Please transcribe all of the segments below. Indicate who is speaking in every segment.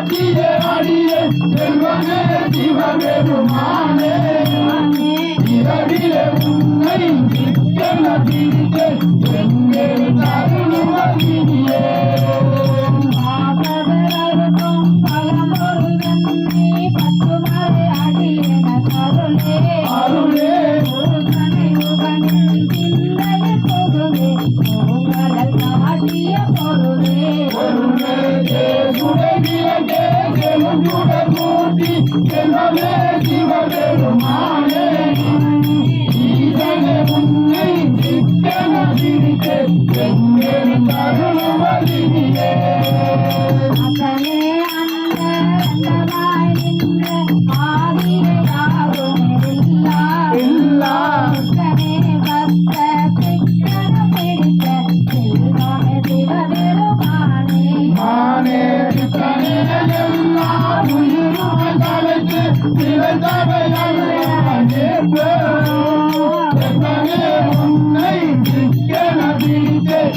Speaker 1: கத்தியே அடியே செல்வனே சிவபெருமானே இரவிலே உன்னை நித்தன பிடிக்க எங்கள் தருணமதியே
Speaker 2: மாதவரருக்கும் பலமொரு நன்றி பத்து மலை அடியே கருணே
Speaker 1: ஜெயமுடைய மூர்த்தி ஜென்மமே ஜீவபெருமானே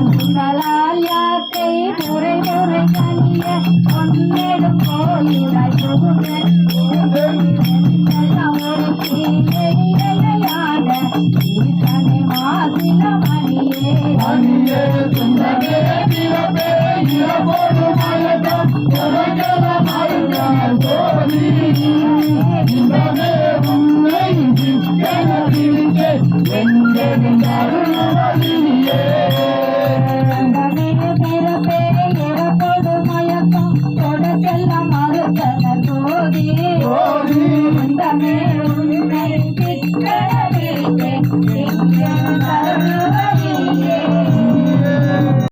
Speaker 2: உங்களால் யாக்கை துறை துறை கனிய கொண்டெடும் கோயிலாய்
Speaker 1: மணியே துண்டே பிறப்பே இளபோடு மலதம் மருந்தார் தோழி
Speaker 2: Amen.